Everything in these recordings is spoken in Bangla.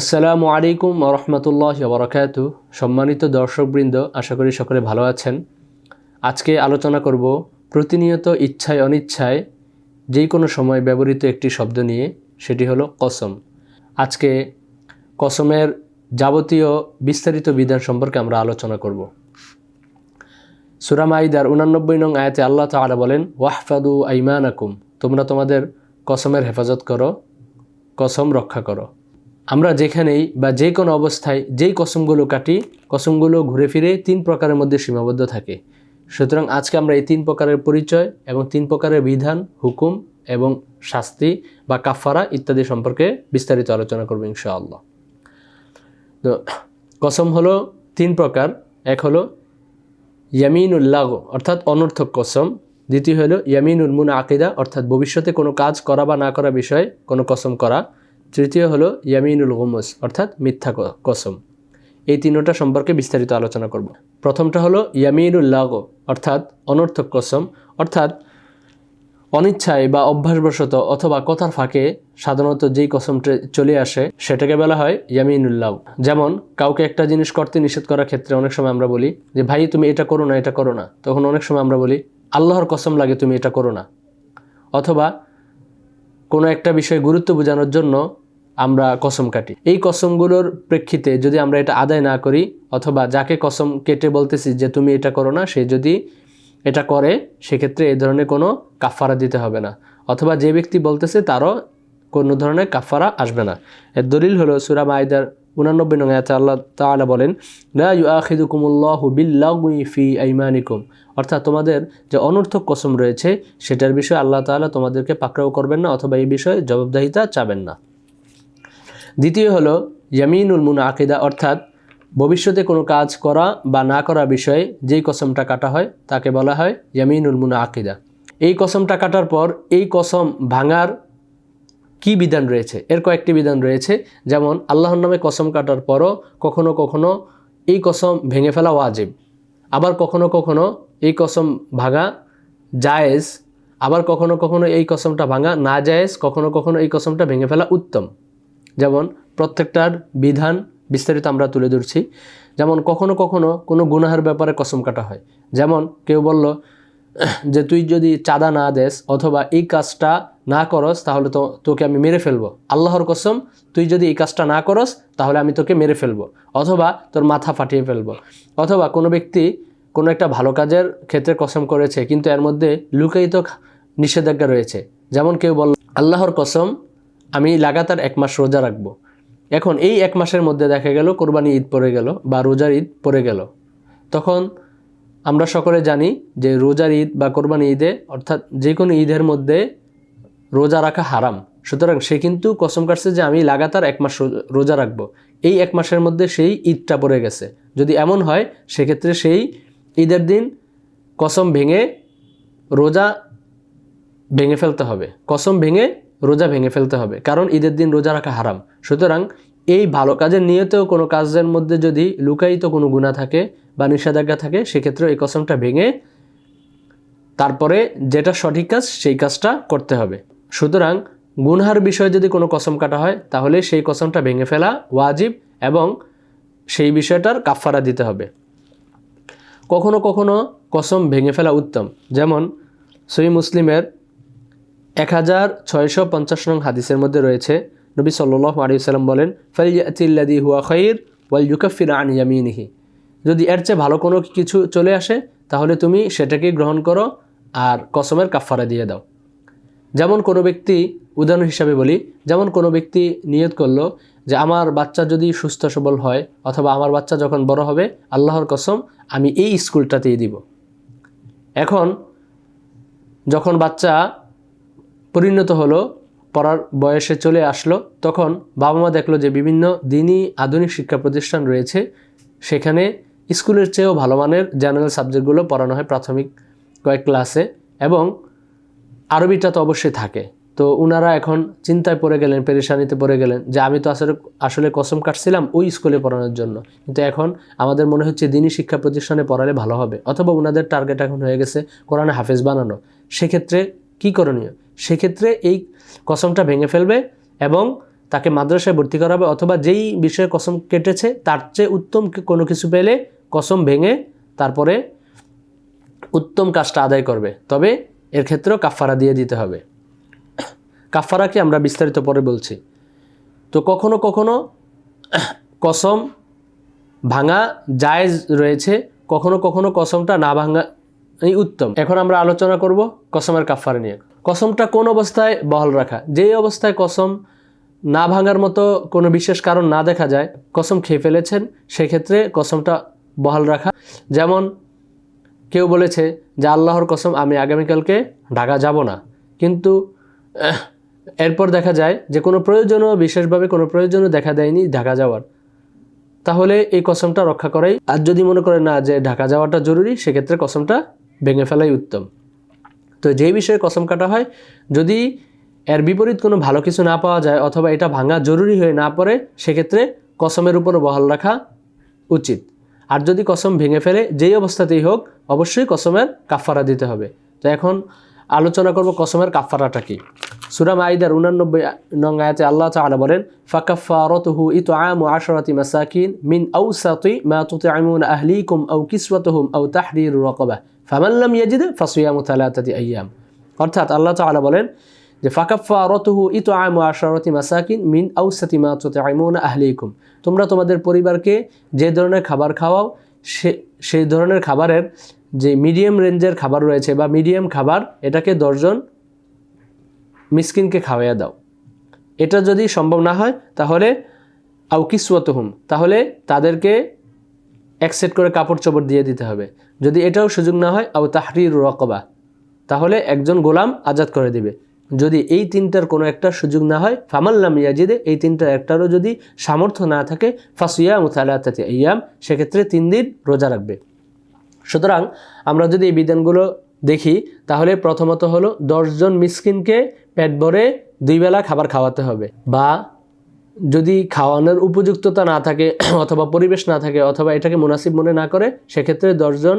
আসসালামু আলাইকুম রহমতুল্লাহ বরকাত। সম্মানিত দর্শকবৃন্দ, আশা করি সকলে ভালো আছেন। আজকে আলোচনা করব প্রতিনিয়ত ইচ্ছায় অনিচ্ছায় যে কোনো সময় ব্যবহৃত একটি শব্দ নিয়ে, সেটি হলো কসম। আজকে কসমের যাবতীয় বিস্তারিত বিধান সম্পর্কে আমরা আলোচনা করব। সুরাম আইদার উনানব্বই নং আয়াতে আল্লাহ তাআলা বলেন ওয়াহফাদু আইমানাকুম। তোমরা তোমাদের কসমের হেফাজত করো, কসম রক্ষা করো। আমরা যেখানেই বা যে কোনো অবস্থায় যেই কসমগুলো কাটি, কসমগুলো ঘুরে ফিরে তিন প্রকারের মধ্যে সীমাবদ্ধ থাকে। সুতরাং আজকে আমরা এই তিন প্রকারের পরিচয় এবং তিন প্রকারের বিধান, হুকুম এবং শাস্তি বা কাফারা ইত্যাদি সম্পর্কে বিস্তারিত আলোচনা করব ইনশাআল্লাহ। তো, কসম হলো তিন প্রকার। এক হলো ইয়ামিনুল্লাহ অর্থাৎ অনর্থক কসম। দ্বিতীয় হলো ইয়ামিনুল মুন আকিদা অর্থাৎ ভবিষ্যতে কোনো কাজ করা বা না করা বিষয়ে কোনো কসম করা। তৃতীয় হলো ইয়ামিনুল গোমস, অর্থাৎ মিথ্যা কসম। এই তিনোটা সম্পর্কে বিস্তারিত আলোচনা করব। প্রথমটা হলো ইয়ামিনুল লাগ, অর্থাৎ অনর্থক কসম, অর্থাৎ অনিচ্ছায় বা অভ্যাসবশত অথবা কথার ফাঁকে সাধারণত যেই কসমটা চলে আসে, সেটাকে বলা হয় ইয়ামিনুল ইয়ামিনুল্লাহ যেমন, কাউকে একটা জিনিস করতে নিষেধ করার ক্ষেত্রে অনেক সময় আমরা বলি যে, ভাই, তুমি এটা করো না, এটা করো না। তখন অনেক সময় আমরা বলি, আল্লাহর কসম লাগে, তুমি এটা করো না। অথবা কোনো একটা বিষয়ে গুরুত্ব বোঝানোর জন্য আমরা কসম কাটি। এই কসমগুলোর প্রেক্ষিতে যদি আমরা এটা আদায় না করি, অথবা যাকে কসম কেটে বলতেছি যে তুমি এটা করো না, সে যদি এটা করে, সেক্ষেত্রে এই ধরনের কোনো কাফারা দিতে হবে না। অথবা যে ব্যক্তি বলতেছে তারও কোনো ধরনের কাফারা আসবে না। এর দলিল হলো সুরা মাইদার উনানব্বই নং আয়াতে আল্লাহ তাআলা বলেন, লা ইউআখিদুকুমুল্লাহু বিল্লাগুই ফি আইমানিকুম। অর্থাৎ তোমাদের যে অনর্থক কসম রয়েছে, সেটার বিষয়ে আল্লাহ তাআলা তোমাদেরকে পাকড়াও করবেন না অথবা এই বিষয়ে জবাবদাহিতা চাবেন না। দ্বিতীয় হলো ইয়ামিনুল মুন আকিদা অর্থাৎ ভবিষ্যতে কোনো কাজ করা বা না করা বিষয়ে যেই কসমটা কাটা হয়, তাকে বলা হয় ইয়ামিনুল মুন আকিদা এই কসমটা কাটার পর এই কসম ভাঙার কি বিধান রয়েছে? এর কয়েকটি বিধান রয়েছে। যেমন, আল্লাহর নামে কসম কাটার পরও কখনো কখনো এই কসম ভেঙে ফেলা ওয়াজিব। আবার কখনো কখনো এই কসম ভাঙা জায়েজ, আবার কখনো কখনো এই কসমটা ভাঙা না জায়েজ, কখনো কখনো এই কসমটা ভেঙে ফেলা উত্তম। যেমন প্রত্যেকটার বিধান বিস্তারিত আমরা তুলে ধরছি। যেমন কখনো কখনো কোনো গুনাহার ব্যাপারে কসম কাটা হয়। যেমন কেউ বলল যে তুই যদি চাঁদা না দেস অথবা এই কাজটা না করস, তাহলে তো তোকে আমি মেরে ফেলব। আল্লাহর কসম, তুই যদি এই কাজটা না করস, তাহলে আমি তোকে মেরে ফেলব অথবা তোর মাথা ফাটিয়ে ফেলব। অথবা কোনো ব্যক্তি কোনো একটা ভালো কাজের ক্ষেত্রে কসম করেছে, কিন্তু এর মধ্যে লুকায়িত নিষেধাজ্ঞা রয়েছে। যেমন কেউ বলল, আল্লাহর কসম, আমি লাগাতার এক মাস রোজা রাখব। এখন এই এক মাসের মধ্যে দেখা গেল, কোরবানি ঈদ পড়ে গেল বা রোজার ঈদ পড়ে গেল। তখন আমরা সকলে জানি যে রোজার ঈদ বা কোরবানি ঈদে, অর্থাৎ যে কোনো ঈদের মধ্যে রোজা রাখা হারাম। সুতরাং সে কিন্তু কসম কাটছে যে আমি লাগাতার এক মাস রোজা- রাখব। এই এক মাসের মধ্যে সেই ঈদটা পড়ে গেছে। যদি এমন হয়, সেক্ষেত্রে সেই ঈদের দিন কসম ভেঙে রোজা ভেঙে ফেলতে হবে। কসম ভেঙে রোজা ভেঙে ফেলতে হবে। কারণ ঈদের দিন রোজা রাখা হারাম। সুতরাং এই ভালো কাজের নিয়তেও কোনো কাজের মধ্যে যদি লুকায়িত কোনো গুণা থাকে বা নিষেধাজ্ঞা থাকে সেক্ষেত্রে এই কসমটা ভেঙে তারপরে যেটা সঠিক কাজ, সেই কাজটা করতে হবে। সুতরাং গুনহার বিষয়ে যদি কোনো কসম কাটা হয়, তাহলে সেই কসমটা ভেঙে ফেলা ওয়াজিব এবং সেই বিষয়টার কাফারা দিতে হবে। কখনো কখনো কসম ভেঙে ফেলা উত্তম। যেমন সই মুসলিমের এক হাজার ছয়শো পঞ্চাশ নং হাদিসের মধ্যে রয়েছে নবী সাল্লাহ আলী সাল্লাম বলেন ফাইয়াতিল্লাদি হুয়া খৈর ওয়াল ইউকাফির আন ইয়ামিনিহি। যদি এর চেয়ে ভালো কোনো কিছু চলে আসে, তাহলে তুমি সেটাকে গ্রহণ করো আর কসমের কাফারা দিয়ে দাও। যেমন কোনো ব্যক্তি, উদাহরণ হিসাবে বলি, যেমন কোনো ব্যক্তি নিয়ত করল যে, আমার বাচ্চা যদি সুস্থ সবল হয় অথবা আমার বাচ্চা যখন বড় হবে, আল্লাহর কসম, আমি এই স্কুলটাতেই দিব। এখন, যখন বাচ্চা পরিণত হলো পড়ার বয়সে চলে আসলো, তখন বাবা মা দেখল যে বিভিন্ন দিনই আধুনিক শিক্ষা প্রতিষ্ঠান রয়েছে। সেখানে স্কুলের চেয়েও ভালো মানের জেনারেল সাবজেক্টগুলো পড়ানো হয় প্রাথমিক কয়েক ক্লাসে এবং আরবিটা তো অবশ্যই থাকে। তো ওনারা এখন চিন্তায় পড়ে গেলেন, পেরেশানিতে পড়ে গেলেন যে আমি তো আসলে আসলে কসম কাটছিলাম ওই স্কুলে পড়ানোর জন্য। কিন্তু এখন আমাদের মনে হচ্ছে দিনই শিক্ষা প্রতিষ্ঠানে পড়ালে ভালো হবে। অথবা ওনাদের টার্গেট এখন হয়ে গেছে কোরআনে হাফেজ বানানো। সেক্ষেত্রে কী করণীয়? সেক্ষেত্রে এই কসমটা ভেঙে ফেলবে এবং তাকে মাদ্রাসায় ভর্তি করা হবে অথবা যেই বিষয়ে কসম কেটেছে, তার চেয়ে উত্তম কোনো কিছু পেলে কসম ভেঙে তারপরে উত্তম কাজটা আদায় করবে। তবে এর ক্ষেত্রেও কাফারা দিয়ে দিতে হবে। কাফারাকে আমরা বিস্তারিত পরে বলছি। তো কখনো কখনো কসম ভাঙা জায়েজ রয়েছে, কখনো কখনো কসমটা না ভাঙা এই উত্তম। এখন আমরা আলোচনা করব কসমের কাফারা নিয়ে। কসমটা কোন অবস্থায় বহাল রাখা? যেই অবস্থায় কসম না ভাঙার মতো কোনো বিশেষ কারণ না দেখা যায়, কসম খেয়ে ফেলেছেন, সেক্ষেত্রে কসমটা বহাল রাখা। যেমন কেউ বলেছে যে আল্লাহর কসম, আমি আগামীকালকে ঢাকা যাব না। কিন্তু এরপর দেখা যায় যে কোনো প্রয়োজনও, বিশেষভাবে কোনো প্রয়োজনও দেখা দেয়নি ঢাকা যাওয়ার। তাহলে এই কসমটা রক্ষা করাই। আর যদি মনে করে না যে ঢাকা যাওয়াটা জরুরি, সেক্ষেত্রে কসমটা ভেঙে ফেলাই উত্তম। তো যে বিষয়ে কসম কাটা হয়, যদি এর বিপরীত কোনো ভালো কিছু না পাওয়া যায় অথবা এটা ভাঙা জরুরি হয়ে না পড়ে, সেক্ষেত্রে কসমের উপর বহাল রাখা উচিত। আর যদি কসম ভেঙে ফেলে, যেই অবস্থাতেই হোক, অবশ্যই কসমের কাফারা দিতে হবে। তো এখন আলোচনা করব কসমের কাফারাটা কি? সুরা মাইদার উনানব্বই নং আয়াতে আল্লাহ তাআলা বলেন ফাকাফারাতুহু ইতআমু আশরাতি মাসাকিন মিন আওসাতি মা তুতআমুন আহলিকুম আও কিসওয়াতুহুম আও তাহরিরু রাকাবা ফামান লাম ইয়াজিদ ফাসিয়ামু থালাতাতি আইয়াম। অর্থাৎ আল্লাহ তাআলা বলেন যে ফাকাফারাতুহু ইতআমু আশরাতি মাসাকিন মিন আওসাতি মা তুতআমুন আহলিকুম। তোমরা তোমাদের পরিবারকে যে ধরনের খাবার খাওয়াও, সে, সেই ধরনের খাবারের যে মিডিয়াম রেঞ্জের খাবার রয়েছে বা মিডিয়াম খাবার, এটাকে দশজন মিসকিনকে খাওয়াইয়া দাও। এটা যদি সম্ভব না হয়, তাহলে আউকিসওয়াতহুম তাহলে তাদেরকে এক সেট করে কাপড় চোপড় দিয়ে দিতে হবে। যদি এটাও সুযোগ না হয় আউ তাহরির রকবা, তাহলে একজন গোলাম আজাদ করে দিবে। যদি এই তিনটার কোনো একটা সুযোগ না হয় ফামাল্লাম ইয়াজিদে, এই তিনটার একটারও যদি সামর্থ্য না থাকে ফাসুয়া মুতালাতাতি ইয়াম সেক্ষেত্রে তিন দিন রোজা রাখবে। সুতরাং আমরা যদি এই বিধানগুলো দেখি, তাহলে প্রথমত হলো দশজন মিসকিনকে পেট ভরে দুই বেলা খাবার খাওয়াতে হবে বা যদি খাওয়ানোর উপযুক্ততা না থাকে অথবা পরিবেশ না থাকে অথবা এটাকে মুনাসিব মনে না করে, সেক্ষেত্রে দশজন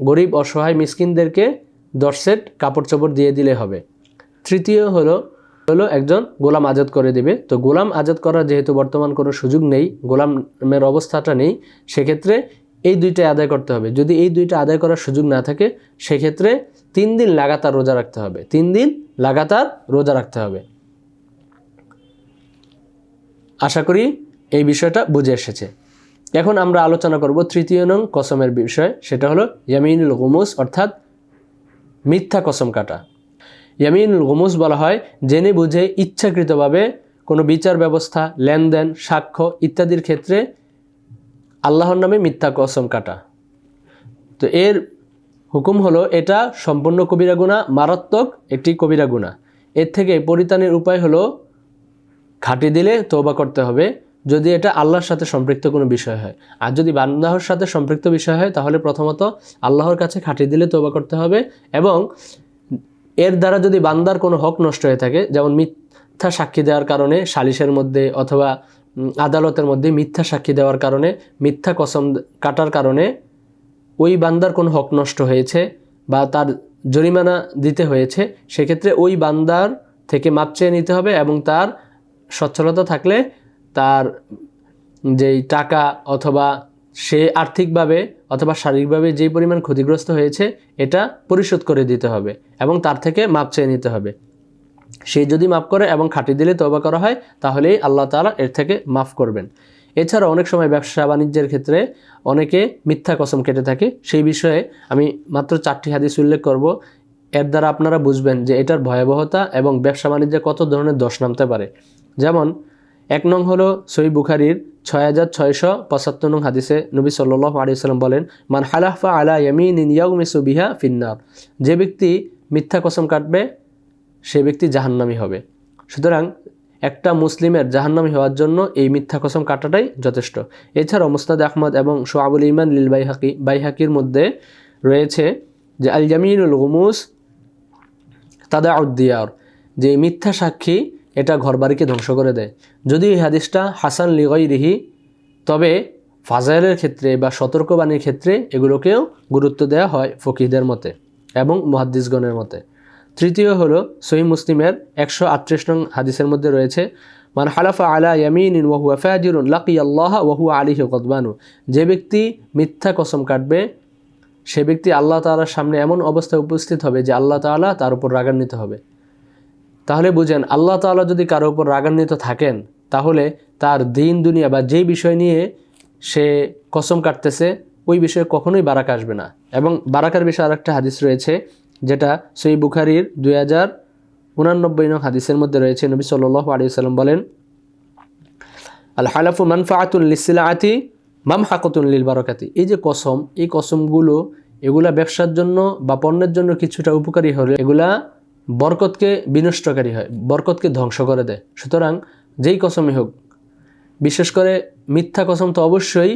গরিব, অসহায় মিসকিনদেরকে দশ সেট কাপড় চোপড় দিয়ে দিলে হবে। তৃতীয় হলো হলো একজন গোলাম আজাদ করে দিবে। তো গোলাম আজাদ করার যেহেতু বর্তমান কোনো সুযোগ নেই, গোলামের অবস্থাটা নেই, সেক্ষেত্রে এই দুইটাই আদায় করতে হবে। যদি এই দুইটা আদায় করার সুযোগ না থাকে, সেক্ষেত্রে তিন দিন লাগাতার রোজা রাখতে হবে। তিন দিন লাগাতার রোজা রাখতে হবে। আশা করি এই বিষয়টা বুঝে এসেছে। এখন আমরা আলোচনা করব তৃতীয় নং কসমের বিষয়, সেটা হলো ইয়ামিনুল গুমুস, অর্থাৎ মিথ্যা কসম কাটা। ইয়ামিনুল গুমুস বলা হয়, জেনে বুঝে ইচ্ছাকৃতভাবে কোনো বিচার ব্যবস্থা, লেনদেন, সাক্ষ্য ইত্যাদির ক্ষেত্রে আল্লাহর নামে মিথ্যা কসম কাটা। তো এর হুকুম হলো, এটা সম্পূর্ণ কবিরা গুণা, মারাত্মক একটি কবিরা গুণা। এর থেকে পরিত্রাণের উপায় হলো, খাটি দিলে তৌবা করতে হবে, যদি এটা আল্লাহর সাথে সম্পৃক্ত কোনো বিষয় হয়। আর যদি বান্দাহর সাথে সম্পৃক্ত বিষয় হয়, তাহলে প্রথমত আল্লাহর কাছে খাটি দিলে তৌবা করতে হবে এবং এর দ্বারা যদি বান্দার কোনো হক নষ্ট হয়ে থাকে, যেমন মিথ্যা সাক্ষী দেওয়ার কারণে সালিশের মধ্যে অথবা আদালতের মধ্যে মিথ্যা সাক্ষী দেওয়ার কারণে, মিথ্যা কসম কাটার কারণে ওই বান্দার কোনো হক নষ্ট হয়েছে বা তার জরিমানা দিতে হয়েছে, সেক্ষেত্রে ওই বান্দার থেকে মাপ চেয়ে নিতে হবে এবং তার সচ্ছলতা থাকলে তার যেই টাকা অথবা সে আর্থিকভাবে অথবা শারীরিকভাবে যেই পরিমাণ ক্ষতিগ্রস্ত হয়েছে, এটা পরিশোধ করে দিতে হবে এবং তার থেকে মাপ চেয়ে নিতে হবে। সে যদি মাফ করে এবং খাটি দিলে তবা করা হয়, তাহলেই আল্লাহ তাআলা এর থেকে মাফ করবেন। এছাড়া অনেক সময় ব্যবসা বাণিজ্যের ক্ষেত্রে অনেকে মিথ্যা কসম কেটে থাকে। সেই বিষয়ে আমি মাত্র চারটি হাদিস উল্লেখ করব। এর দ্বারা আপনারা বুঝবেন যে এটার ভয়াবহতা এবং ব্যবসা বাণিজ্যে কত ধরনের দোষ নামতে পারে। যেমন, এক নং হলো সই বুখারির ছয় হাজার ছয়শো পঁচাত্তর নং হাদিসে নবী সাল্লাহ আলিয়াল্লাম বলেন, মান হালাফা আলা ইয়ামিন ইয়াউমিসু বিহা ফিন্নার। যে ব্যক্তি মিথ্যা কসম কাটবে, সে ব্যক্তি জাহান্নামি হবে। সুতরাং একটা মুসলিমের জাহান্নামী হওয়ার জন্য এই মিথ্যা কসম কাটাটাই যথেষ্ট। এছাড়াও মুস্তাদ আহমদ এবং সোয়াবুল ইমান লিল বাইহাকি বাইহাকির মধ্যে রয়েছে যে আল জামিনুল গুমুস তাদা উদ্দিয়ার যে মিথ্যা সাক্ষী এটা ঘরবাড়িকে ধ্বংস করে দেয়। যদি এই হাদিসটা হাসান লিগই রিহি তবে ফাজাইলের ক্ষেত্রে বা সতর্কবাণীর ক্ষেত্রে এগুলোকেও গুরুত্ব দেওয়া হয় ফকিদের মতে এবং মুহাদ্দিসগণের মতে। তৃতীয় হলো সহি মুসলিমের একশো আটত্রিশ নং হাদিসের মধ্যে রয়েছে, মান হালাফা আলা ইয়ামিন ওয়াহুয়া ফাজিরুন লাকি আল্লাহ ওয়াহুয়া আলিহি কদবানু যে ব্যক্তি মিথ্যা কসম কাটবে, সে ব্যক্তি আল্লাহ তাআলার সামনে এমন অবস্থায় উপস্থিত হবে যে আল্লাহ তাআলা তার উপর রাগান্বিত হবে। তাহলে বুঝেন, আল্লাহ তাআলা যদি কারও উপর রাগান্বিত থাকেন, তাহলে তার দিন, দুনিয়া বা যেই বিষয় নিয়ে সে কসম কাটতেছে, ওই বিষয়ে কখনোই বারাক আসবে না। এবং বারাকার বিষয়ে আরেকটা হাদিস রয়েছে যেটা সেই বুখারির দুই হাজার উনানব্বই নং হাদিসের মধ্যে রয়েছে। নবী সাল্লাহ আলী সাল্লাম বলেন, আল হালাফু মানফাআতুল লিসিলাআতি মাম হাকতুল লিল বারাকাতি এই যে কসম, এই কসমগুলো, এগুলা ব্যবসার জন্য বা পণ্যের জন্য কিছুটা উপকারী হলে এগুলা বরকতকে বিনষ্টকারী হয়, বরকতকে ধ্বংস করে দেয়। সুতরাং যেই কসমই হোক, বিশেষ করে মিথ্যা কসম তো অবশ্যই,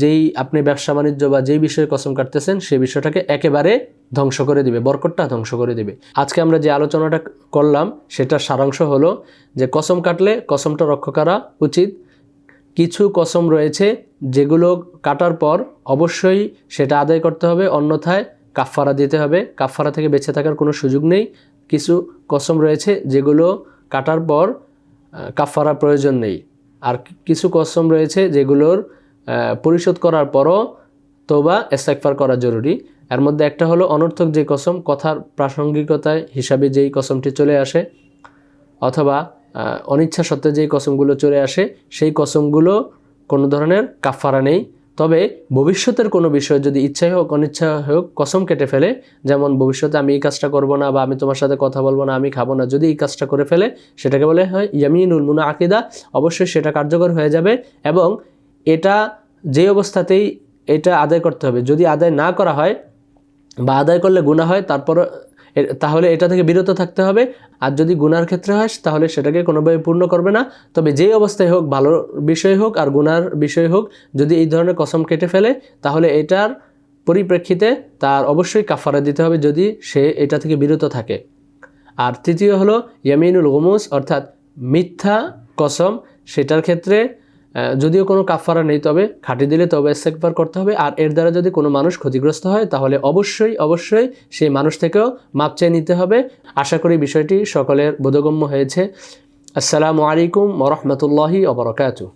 যেই আপনি ব্যবসা বাণিজ্য বা যেই বিষয়ে কসম কাটতেছেন সেই বিষয়টাকে একেবারে ধ্বংস করে দিবে বরকটটা ধ্বংস করে দিবে। আজকে আমরা যে আলোচনাটা করলাম, সেটার সারাংশ হলো যে কসম কাটলে কসমটা রক্ষা করা উচিত। কিছু কসম রয়েছে যেগুলো কাটার পর অবশ্যই সেটা আদায় করতে হবে, অন্যথায় কাফফারা দিতে হবে। কাফফারা থেকে বেঁচে থাকার কোনো সুযোগ নেই। কিছু কসম রয়েছে যেগুলো কাটার পর কাফফারা প্রয়োজন নেই। আর কিছু কসম রয়েছে যেগুলোর পরিশোধ করার পরও তোবা এস্তেকফার করা জরুরি। এর মধ্যে একটা হলো অনর্থক যে কসম, কথার প্রাসঙ্গিকতায় হিসাবে যেই কসমটি চলে আসে, অথবা অনিচ্ছা সত্ত্বে যেই কসমগুলো চলে আসে, সেই কসমগুলো কোনো ধরনের কাফারা নেই। তবে ভবিষ্যতের কোনো বিষয় যদি ইচ্ছাই হোক, অনিচ্ছা হোক, কসম কেটে ফেলে, যেমন ভবিষ্যতে আমি এই কাজটা করব না বা আমি তোমার সাথে কথা বলব না, আমি খাব না, যদি এই কাজটা করে ফেলে, সেটাকে বলে হয় ইয়ামিনুল মুনা আকিদা অবশ্যই সেটা কার্যকর হয়ে যাবে এবং এটা যে অবস্থাতেই এটা আদায় করতে হবে। যদি আদায় না করা হয় বা আদায় করলে গুণা হয়, তারপর তাহলে এটা থেকে বিরত থাকতে হবে। আর যদি গুনার ক্ষেত্রে হয়, তাহলে সেটাকে কোনোভাবে পূর্ণ করবে না। তবে যেই অবস্থায় হোক, ভালো বিষয় হোক আর গুনার বিষয় হোক, যদি এই ধরনের কসম কেটে ফেলে, তাহলে এটার পরিপ্রেক্ষিতে তার অবশ্যই কাফারা দিতে হবে যদি সে এটা থেকে বিরত থাকে। আর তৃতীয় হলো ইয়ামিনুল গুমুস, অর্থাৎ মিথ্যা কসম, সেটার ক্ষেত্রে যদিও কোনো কাফারা নেই, তবে খাটি দিলে তবে সেকবার করতে হবে। আর এর দ্বারা যদি কোনো মানুষ ক্ষতিগ্রস্ত হয়, তাহলে অবশ্যই অবশ্যই সেই মানুষ থেকেও মাপ চেয়ে নিতে হবে। আশা করি বিষয়টি সকলের বোধগম্য হয়েছে। আসসালামু আলাইকুম ওরহমতুল্লাহি অবরকাতু